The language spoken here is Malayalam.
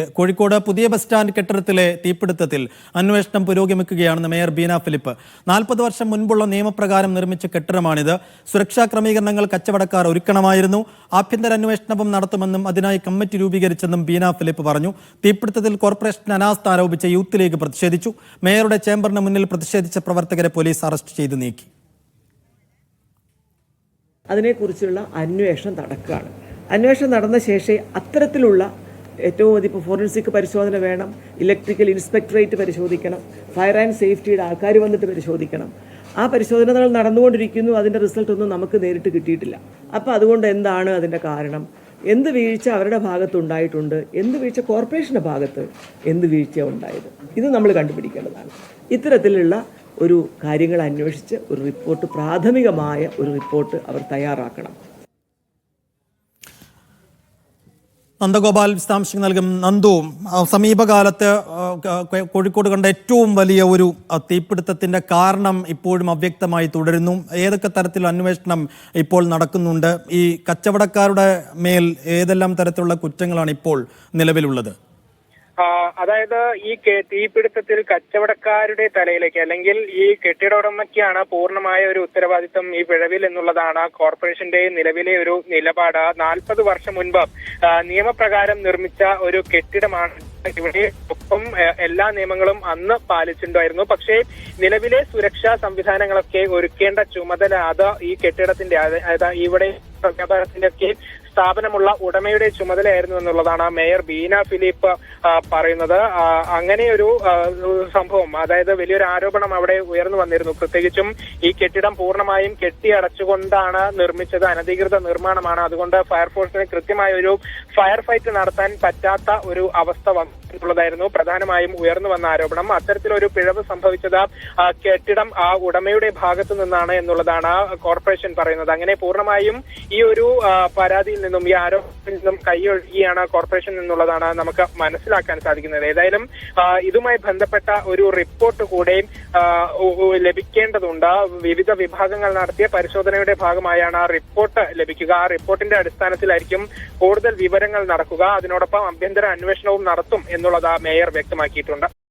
കോഴിക്കോട് പുതിയ ബസ് സ്റ്റാൻഡ് കെട്ടിടത്തിലെ തീപിടുത്തത്തിൽ അന്വേഷണം പുരോഗമിക്കുകയാണെന്ന് മേയർ ബീന ഫിലിപ്പ്. നാൽപ്പത് വർഷം മുൻപുള്ള നിയമപ്രകാരം നിർമ്മിച്ച കെട്ടിടമാണിത്. സുരക്ഷാ ക്രമീകരണങ്ങൾ കച്ചവടക്കാർ ഒരുക്കണമായിരുന്നു. ആഭ്യന്തര അന്വേഷണവും നടത്തുമെന്നും അതിനായി കമ്മിറ്റി രൂപീകരിച്ചെന്നും ബീന ഫിലിപ്പ് പറഞ്ഞു. തീപിടുത്തത്തിൽ കോർപ്പറേഷൻ അനാസ്ഥ ആരോപിച്ച യൂത്ത് ലീഗ് പ്രതിഷേധിച്ചു. മേയറുടെ ചേംബറിന് മുന്നിൽ പ്രതിഷേധിച്ച പ്രവർത്തകരെ പോലീസ് അറസ്റ്റ് ചെയ്തു നീക്കി. അതിനെക്കുറിച്ചുള്ള അന്വേഷണം നടക്കുകയാണ്. അന്വേഷണം നടന്ന ശേഷം അത്തരത്തിലുള്ള ഏറ്റവും അധികം ഫോറൻസിക് പരിശോധന വേണം. ഇലക്ട്രിക്കൽ ഇൻസ്പെക്ടറേറ്റ് പരിശോധിക്കണം. ഫയർ ആൻഡ് സേഫ്റ്റിയുടെ ആൾക്കാർ വന്നിട്ട് പരിശോധിക്കണം. ആ പരിശോധനകൾ നടന്നുകൊണ്ടിരിക്കുന്നു. അതിന്റെ റിസൾട്ട് ഒന്നും നമുക്ക് നേരിട്ട് കിട്ടിയിട്ടില്ല. അപ്പോൾ അതുകൊണ്ട് എന്താണ് അതിന്റെ കാരണം? എന്ത് വീഴ്ച അവരുടെ ഭാഗത്ത് ഉണ്ടായിട്ടുണ്ട്? എന്ത് വീഴ്ച കോർപ്പറേഷന്റെ ഭാഗത്ത് എന്ത് വീഴ്ച ഉണ്ടായത്? ഇത് നമ്മൾ കണ്ടുപിടിക്കേണ്ടതാണ്. ഇത്തരത്തിലുള്ള ഒരു കാര്യങ്ങൾ അന്വേഷിച്ച് ഒരു റിപ്പോർട്ട് പ്രാഥമികമായ ഒരു റിപ്പോർട്ട് അവർ തയ്യാറാക്കണം. നന്ദഗോപാൽ വിശദാംശങ്ങൾ നൽകും. നന്ദു സമീപകാലത്ത് കോഴിക്കോട് കണ്ട ഏറ്റവും വലിയ ഒരു തീപിടുത്തത്തിന്റെ കാരണം ഇപ്പോഴും അവ്യക്തമായി തുടരുന്നു. ഏതൊക്കെ തരത്തിലുള്ള അന്വേഷണം ഇപ്പോൾ നടക്കുന്നുണ്ട്? ഈ കച്ചവടക്കാരുടെ മേൽ ഏതെല്ലാം തരത്തിലുള്ള കുറ്റങ്ങളാണ് ഇപ്പോൾ നിലവിലുള്ളത്? അതായത് ഈ തീപിടുത്തത്തിൽ കച്ചവടക്കാരുടെ തലയിലേക്ക് അല്ലെങ്കിൽ ഈ കെട്ടിട ഉടമയ്ക്കാണ് പൂർണമായ ഒരു ഉത്തരവാദിത്തം ഈ പിഴവിൽ എന്നുള്ളതാണ് കോർപ്പറേഷന്റെ നിലവിലെ ഒരു നിലപാട്. നാൽപ്പത് വർഷം മുൻപ് നിയമപ്രകാരം നിർമ്മിച്ച ഒരു കെട്ടിടമാണ് ഇവിടെ ഒപ്പം എല്ലാ നിയമങ്ങളും അന്ന് പാലിച്ചിട്ടുണ്ടായിരുന്നു. പക്ഷേ നിലവിലെ സുരക്ഷാ സംവിധാനങ്ങളൊക്കെ ഒരുക്കേണ്ട ചുമതല അത് ഈ കെട്ടിടത്തിന്റെ അതായത് ഇവിടെ വ്യാപാരത്തിന്റെ ഒക്കെ സ്ഥാപനമുള്ള ഉടമയുടെ ചുമതലയായിരുന്നു എന്നുള്ളതാണ് മേയർ ബീന ഫിലിപ്പ് പറയുന്നത്. അങ്ങനെ ഒരു സംഭവം അതായത് വലിയൊരു ആരോപണം അവിടെ ഉയർന്നു വന്നിരുന്നു. പ്രത്യേകിച്ചും ഈ കെട്ടിടം പൂർണമായും കെട്ടിയടച്ചുകൊണ്ടാണ് നിർമ്മിച്ചത്. അനധികൃത നിർമ്മാണമാണ്. അതുകൊണ്ട് ഫയർഫോഴ്സിന് കൃത്യമായ ഒരു ഫയർ ഫൈറ്റ് നടത്താൻ പറ്റാത്ത ഒരു അവസ്ഥ വന്നിട്ടുള്ളതായിരുന്നു. പ്രധാനമായും ഉയർന്നു വന്ന ആരോപണം. അത്തരത്തിലൊരു പിഴവ് സംഭവിച്ചത് കെട്ടിടം ആ ഉടമയുടെ ഭാഗത്തു നിന്നാണ് എന്നുള്ളതാണ് കോർപ്പറേഷൻ പറയുന്നത്. അങ്ങനെ പൂർണമായും ഈ ഒരു പരാതിയിൽ നിന്നും ഈ ആരോപണത്തിൽ നിന്നും കൈയൊഴുകിയാണ് കോർപ്പറേഷൻ എന്നുള്ളതാണ് നമുക്ക് മനസ്സിലാക്കാൻ സാധിക്കുന്നത്. ഏതായാലും ഇതുമായി ബന്ധപ്പെട്ട ഒരു റിപ്പോർട്ട് കൂടെ ആ, ഉ- ഉ- ലഭിക്കേണ്ടതുണ്ട്. വിവിധ വിഭാഗങ്ങൾ നടത്തിയ പരിശോധനയുടെ ഭാഗമായാണ് ആ റിപ്പോർട്ട് ലഭിക്കുക. ആ റിപ്പോർട്ടിന്റെ അടിസ്ഥാനത്തിലായിരിക്കും കൂടുതൽ വിവരങ്ങൾ നടക്കുക. അതിനോടൊപ്പം ആഭ്യന്തര അന്വേഷണവും നടത്തും എന്നുള്ളത് മേയർ വ്യക്തമാക്കിയിട്ടുണ്ട്.